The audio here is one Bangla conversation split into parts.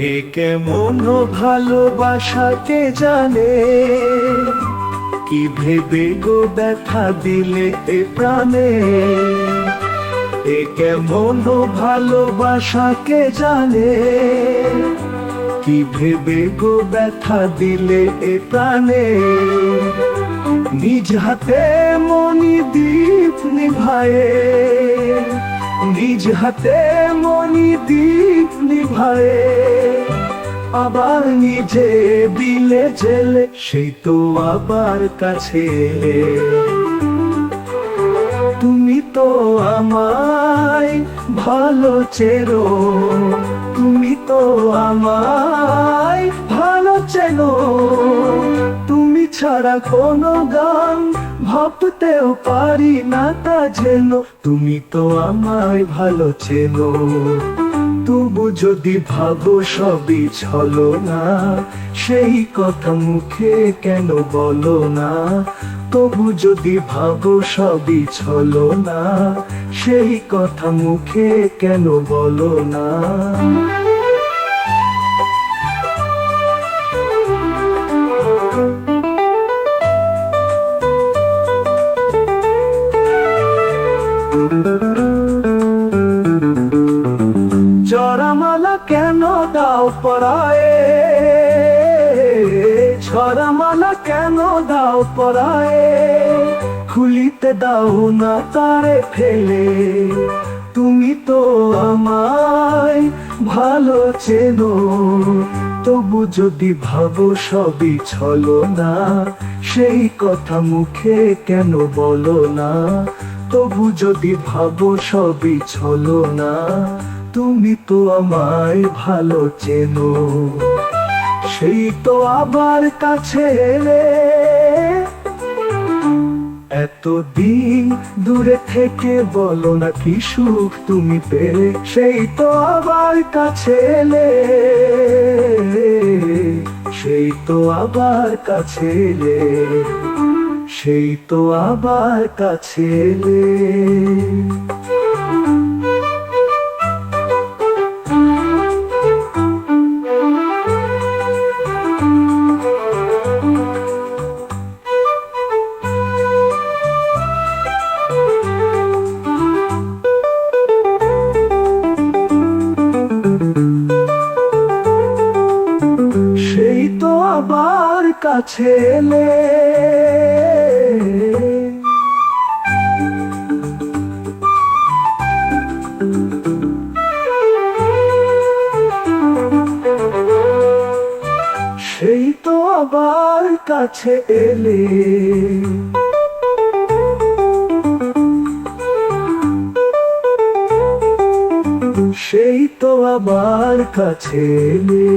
এ কেমন ভালোবাসাকে জানে। কি ভেবে গো ব্যথা দিলে এ প্রাণে? এ কেমন ভালোবাসাকে জানে। কি ভেবে গো ব্যথা দিলে এ প্রাণে? নিজ হাতে মনি দীপ নিভায়ে। নিজ হাতে মনি দীপ নিভায়ে। আবার নিজে বিলে জেলে, সেই তো আবার কাছে। তুমি তো আমায় ভালো চেরো তুমি তো আমায় ভালো চেনো। তুমি ছাড়া কোনো গান ভাবতেও পারি না তা যেন, তুমি তো আমায় ভালো চেনো। তবু যদি ভাবো সবই ছলো না, সেই কথা মুখে কেন বলো না? তবু যদি ভাবো সবই ছলো না, সেই কথা মুখে কেন বলো না? জরামালা দাও পরায়ে ছড়ামালা কেন দাও পরায়ে খুলিতে দাও না তারে ফেলে। তুমি তো আমায় ভালো চেনো। তবু যদি ভাবো সবই ছলো না, সেই কথা মুখে কেন বলো না? তবু যদি ভাবো সবই ছলো না তুমি তো আমায় ভালো চেনো। সেই তো আবার কাছে এলে। এতদিন দূরে থেকে বলো না কি সুখ তুমি পেলে। সেই তো আবার কাছে এলে। সেই তো আবার কাছে এলে। সেই তো আবার কাছে এলে। তো আবার কাছে এলে। সেই তো আবার কাছে এলে। সেই তো আবার কাছে এলে।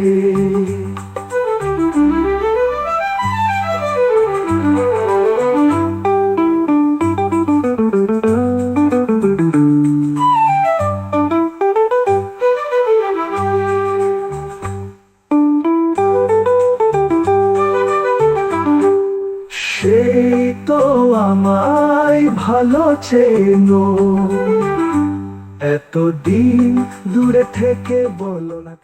সেই তো আমায় ভালো চেনো। এতদিন দূরে থেকে বলো না